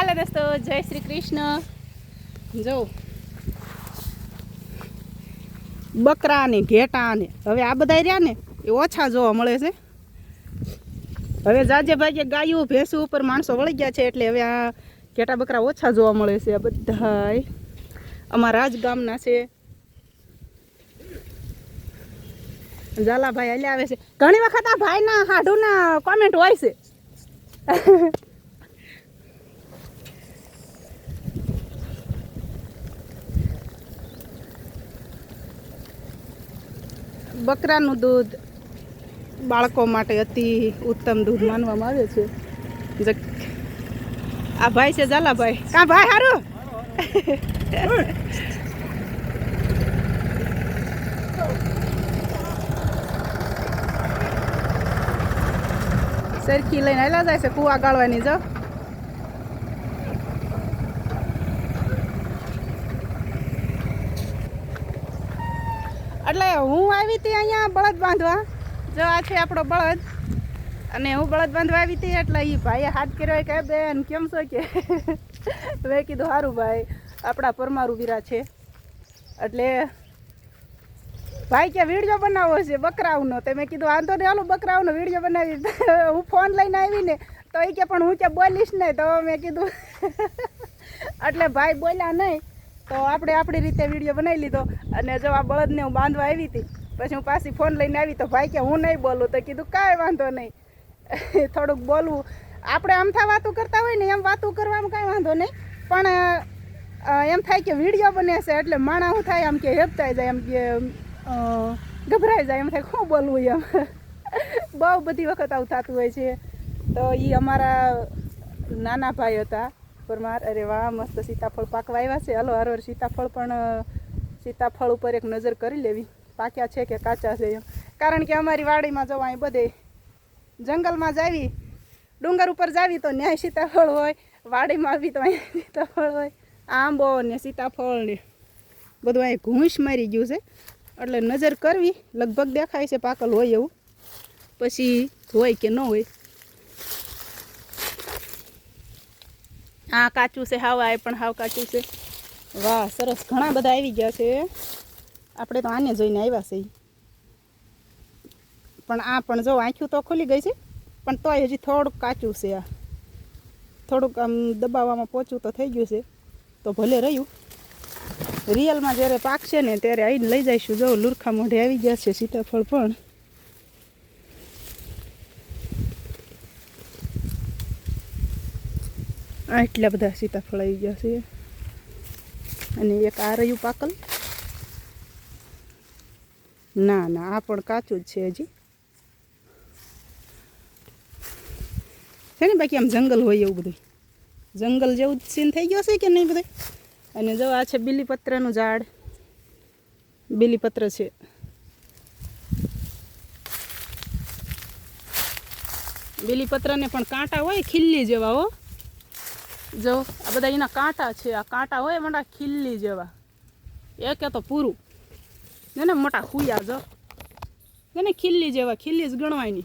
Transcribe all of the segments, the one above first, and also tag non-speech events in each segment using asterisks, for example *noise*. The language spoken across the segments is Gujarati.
હાલો દોસ્તો, જય શ્રી કૃષ્ણ. જો. બકરા ને ઘેટા ને હવે આ બધા રહ્યા ને, એ ઓછા જોવા મળે છે. હવે જાજે ભાગે ગાયું, ભેંસું ઉપર માણસો વળી ગયા છે એટલે હવે આ ઘેટા બકરા ઓછા જોવા મળે છે આ બધા અમારા જ ગામના છે. ઝાલાભાઈ હાલ્યા આવે છે. ઘણી વખત આ ભાઈના હાડુના કોમેન્ટ હોય છે. *laughs* બકરાનું દૂધ બાળકો માટે અતિ ઉત્તમ દૂધ માનવામાં આવે છે. આ ભાઈ છે ઝાલાભાઈ. કા ભાઈ હારું? સરખી લઈને આવેલા જાય છે, કુવા ગાળવાની, જો. એટલે હું આવી હતી અહીંયા બળદ બાંધવા. જો આ છે આપણો બળદ. અને હું બળદ બાંધવા આવી હતી એટલે એ ભાઈએ હાથ કર્યો કે બેન, કેમ છો કે? મેં કીધું સારું ભાઈ, આપણા પરમારું વીરા છે. એટલે ભાઈ કે, વીડિયો બનાવવો છે બકરાવનો તો મેં કીધું, વાંધો નહીં, હાલો બકરાવનો વીડિયો બનાવી. *laughs* હું ફોન લઈને આવી ને તો એ કે, પણ હું કે બોલીશ નહીં. તો મેં કીધું, *laughs* એટલે ભાઈ બોલ્યા નહીં. તો આપણે આપણી રીતે વીડિયો બનાવી લીધો અને જો આ બળદને હું બાંધવા આવી હતી, પછી હું પાછી ફોન લઈને આવી તો ભાઈ કે હું નહીં બોલું, તો કીધું કાંઈ વાંધો નહીં. *laughs* થોડુંક બોલવું. આપણે આમથા વાતું કરતા હોય ને એમ વાતું કરવામાં કાંઈ વાંધો નહીં, પણ એમ થાય કે વીડિયો બને છે એટલે માણા શું થાય, આમ કે હેપતાઈ જાય એમ કે ગભરાઈ જાય, એમ થાય શું બોલવું એમ. *laughs* બહુ બધી વખત આવું થતું હોય છે. તો એ અમારા નાના ભાઈ હતા. પરમાર અરે વાહ, મસ્ત સીતાફળ પાકવા આવ્યા છે. હાલો હરવાર સીતાફળ પણ સીતાફળ ઉપર એક નજર કરી લેવી. પાક્યા છે કે કાચા છે એમ. કારણ કે અમારી વાડીમાં જવા અહીં બધે જંગલમાં જાવી, ડુંગર ઉપર જાવી તો ન્યાય સીતાફળ હોય, વાડીમાં આવી તો અહીંયા સીતાફળ હોય. આંબો ને સીતાફળ ને બધું અહીં ઘૂંસ મારી ગયું છે. એટલે નજર કરવી, લગભગ દેખાય છે પાકલ હોય એવું. પછી હોય કે ન હોય આ કાચું છે, હાવ આ પણ હાવ કાચું છે. વાહ, સરસ. ઘણા બધા આવી ગયા છે. આપણે તો આને જોઈને આવ્યા છે. પણ આ પણ જો આંખ્યું તો ખુલી ગઈ છે, પણ તોય હજી થોડુંક કાચું છે આ. થોડુંક આમ દબાવવામાં પોચું તો થઈ ગયું છે, તો ભલે રહ્યું. રિયલમાં જ્યારે પાકશે ને ત્યારે આવીને લઈ જઈશું. જો લુરખા મોઢે આવી ગયા છે સીતાફળ પણ. આટલા બધા સીતાફળ આવી ગયા છે. અને એક આ રહ્યું પાકલ. ના ના, આ પણ કાચું જ છે હજી. છે ને બાકી આમ જંગલ હોય એવું બધું જંગલ જેવું જ સીન થઈ ગયો છે કે નહીં બધું અને જો આ છે બીલીપત્રનું ઝાડ. બીલીપત્ર છે. બીલીપત્રને પણ કાંટા હોય ખીલ્લી જેવા હો. જો, આ બધા એના કાંટા છે, આ કાંટા હોય મોટા ખીલ્લી જેવા. એકે તો પૂરું. ને મોટા હુયા જો. ને ખીલ્લી જેવા, ખીલ્લી જ ગણવાની.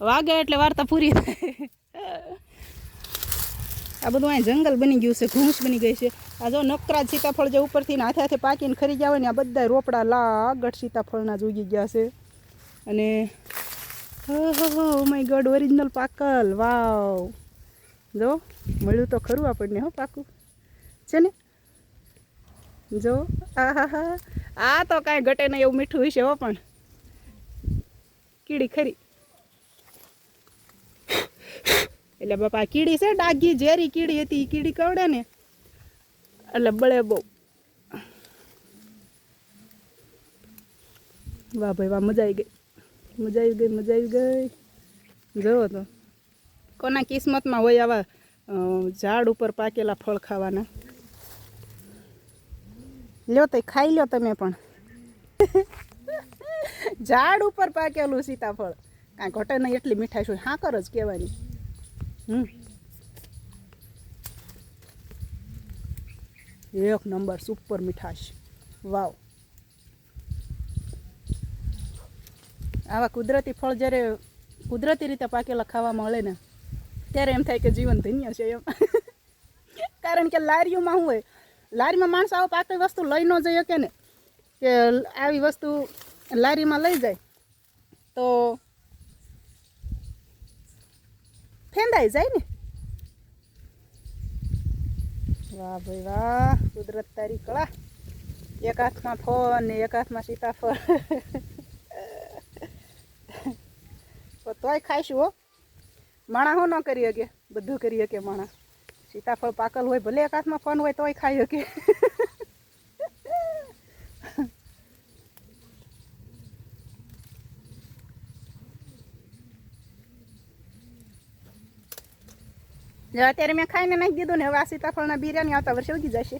વાગે એટલે વાર્તા પૂરી થાય. આ બધું અહીં જંગલ બની ગયું છે, ઘૂંસ બની ગઈ છે. આ જો નકરા સીતાફળ જે ઉપરથી હાથે હાથે પાકીને ખરી ગયા હોય ને આ બધા રોપડા લાગટ સીતાફળના જ ઉગી ગયા છે. અને, હો માય ગોડ ઓરિજિનલ પાકલ વાવ જો, મળ્યું તો ખરું આપણને હો પાકું. છે ને? જો, આ હા આ તો કાંઈ ઘટે નહીં એવું મીઠું હશે હો પણ. કીડી ખરી. એટલે બાપા કીડી છે ડાગી ઝેરી કીડી હતી એ કીડી કવડે ને? એટલે બળે બહુ. વાહ ભાઈ, વાહ, મજા આવી ગઈ. મજા આવી ગઈ, મજા આવી ગઈ. જુઓ તો. કોના કિસ્મતમાં હોય આવા ઝાડ ઉપર પાકેલા ફળ ખાવાના? લ્યો તો ખાઈ લ્યો તમે પણ. *laughs* ઝાડ ઉપર પાકેલું સીતાફળ. કાંઈ ઘટે નહીં એટલી મીઠાઈ હોય? હાકર જ કહેવાની. હમ. એક નંબર સુપર મીઠાશ. વાવ. આવા કુદરતી ફળ જ્યારે કુદરતી રીતે પાકેલા ખાવા મળે ને ત્યારે એમ થાય કે જીવન ધન્ય છે એમ. *laughs* કારણ કે લારીઓમાં શું હોય, લારીમાં માણસ આવો પાકી વસ્તુ લઈ ન જઈ શકે ને, કે આવી વસ્તુ લારીમાં લઈ જાય, તો ફેંદાઈ જાય ને. વાહ ભાઈ વાહ, કુદરત તારી કળા. એક હાથમાં ફોન ને એક હાથમાં સીતાફળ. *laughs* તોય ખાઈશું હો. માણા હું ન કરી શકે બધું કરી શકે માણા. સીતાફળ પાકલ હોય, ભલે એક હાથમાં ફોન હોય તોય ખાઈ શકે અત્યારે મેં ખાઈને નાખી દીધું ને, હવે આ સીતાફળના બિરયાની આવતા વર્ષે ઉગી જશે.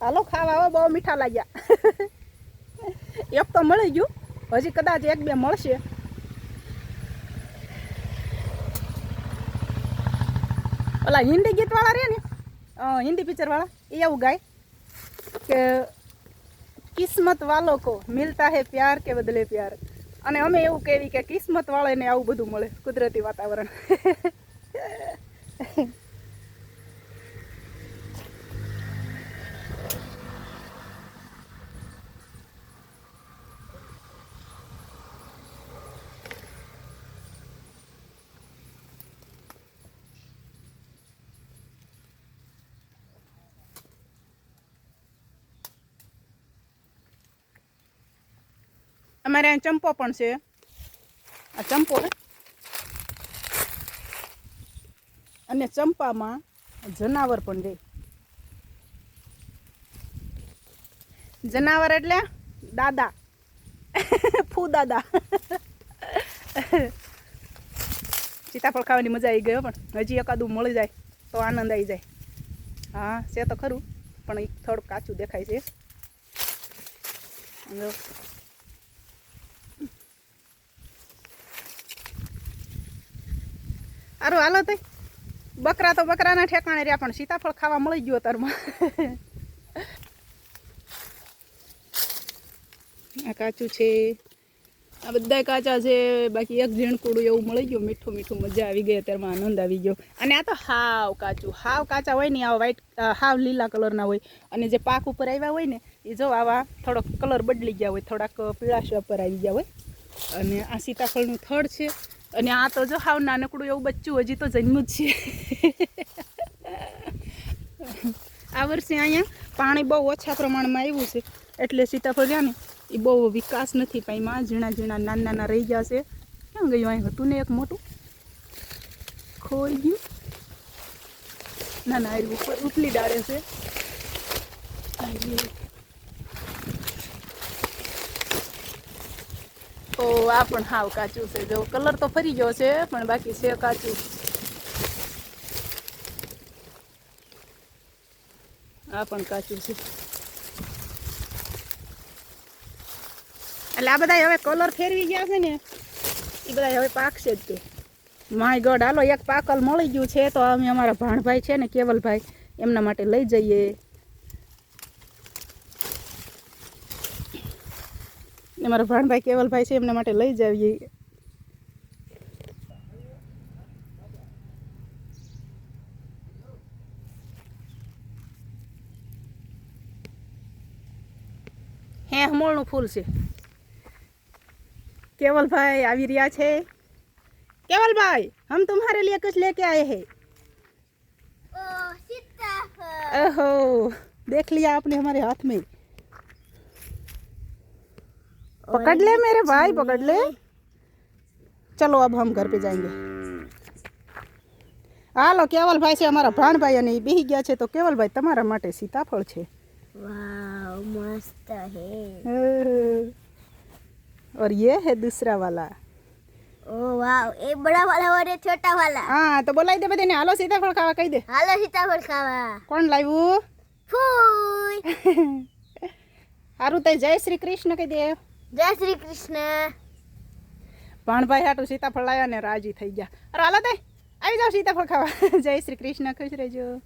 હાલો, ખાવા આવો, બહુ મીઠા લાગ્યા. એક તો મળી ગયું, હજી કદાચ એક બે મળશે. ઓલા હિન્દી ગીત વાળા રે ને હિન્દી પિક્ચરવાળા, એ એવું ગાય કે કિસ્મત વાલો કો, મિલતા હે પ્યાર કે બદલે પ્યાર. અને અમે એવું કહેવી કે કિસ્મત વાળાને આવું બધું મળે, કુદરતી વાતાવરણ. *laughs* અમારે અહીં ચંપો પણ છે. આ ચંપો અને ચંપામાં જનાવર પણ રહે જનાવર એટલે દાદા. *laughs* ફૂ દાદા. *laughs* સીતાફળ ખાવાની મજા આવી ગયો પણ હજી એકાદું મળી જાય તો આનંદ આવી જાય. હા, છે તો ખરું, પણ થોડુંક કાચું દેખાય છે. સારું હાલો તઈ. બકરા તો બકરાના ઠેકાણે રહ્યા, પણ સીતાફળ ખાવા મળી ગયું અત્યારમાં. આ કાચું છે. આ બધા કાચા છે, બાકી એક ઝીણકુડું એવું મળી ગયું, મીઠું મીઠું મજા આવી ગઈ અત્યારમાં, આનંદ આવી ગયો. અને આ તો હાવ કાચું, હાવ કાચા હોય ને આવા વ્હાઈટ હાવ લીલા કલરના હોય. અને જે પાક ઉપર આવ્યા હોય ને, એ જો આવા થોડોક કલર બદલી ગયા હોય, થોડાક પીળાશ ઉપર આવી ગયા હોય. અને આ સીતાફળનું થડ છે. અને આ તો જો હાવ નાનકડું એવું બચ્ચું, હજી તો જન્મ્યું જ છે. આ વર્ષે અહીંયા પાણી બહુ ઓછા પ્રમાણમાં આવ્યું છે. એટલે સીતાફળ એ બહુ વિકાસ નથી પાઈમાં ઝીણા ઝીણા નાના નાના રહી ગયા છે. ક્યાં ગયું? અહીં હતું ને એક મોટું? ખોઈ ગયું. ના ના ઉપર ઉપલી ડાળે છે. તો આ પણ હાવ કાચું છે. જો કલર તો ફરી ગયો છે પણ બાકી છે કાચું. આ પણ કાચું છે. એટલે આ બધા હવે કલર ફેરવી ગયા છે ને એ બધા હવે પાકશે જ તે. માય ગોડ હાલો એક પાકલ મળી ગયું છે તો અમે અમારા ભાણભાઈ છે ને કેવલભાઈ એમના માટે લઈ જઈએ. ને મારા ભાણભાઈ કેવલભાઈ છે એમના માટે લઈ જાવીએ. હે હમોળનું ફૂલ છે. કેવલભાઈ આવી રહ્યા છે. કેવલભાઈ હમ તુમ્હારે લિયે કુછ લેકે આયે હે? ઓહ દેખ લિયા આપને હમારે હાથ મેં पकड़ ले मेरे भाई पकड़ ले चलो अब हम घर पे जाएंगे હાલો કેવલભાઈ છે અમારા ભાણભાઈ અને એ બેહી ગયા છે તો કેવલભાઈ તમારા માટે સીતાફળ છે वाओ मस्त है और ये है दूसरा वाला ओ वाओ ये बड़ा वाला और ये छोटा वाला હા તો બોલાવી દે બધાને હાલો સીતાફળ ખાવા કહી દે હાલો સીતાફળ ખાવા કોણ લાવ્યું ફૂઈ સારું તો જય શ્રી કૃષ્ણ કહી દે જય શ્રી કૃષ્ણ. ભાણભાઈ હાટું સીતાફળ લાવ્યા ને રાજી થઈ ગયા. અરે હાલો દે, આવી જાઓ સીતાફળ ખાવા. *laughs* જય શ્રી કૃષ્ણ, ખુશ રહેજો.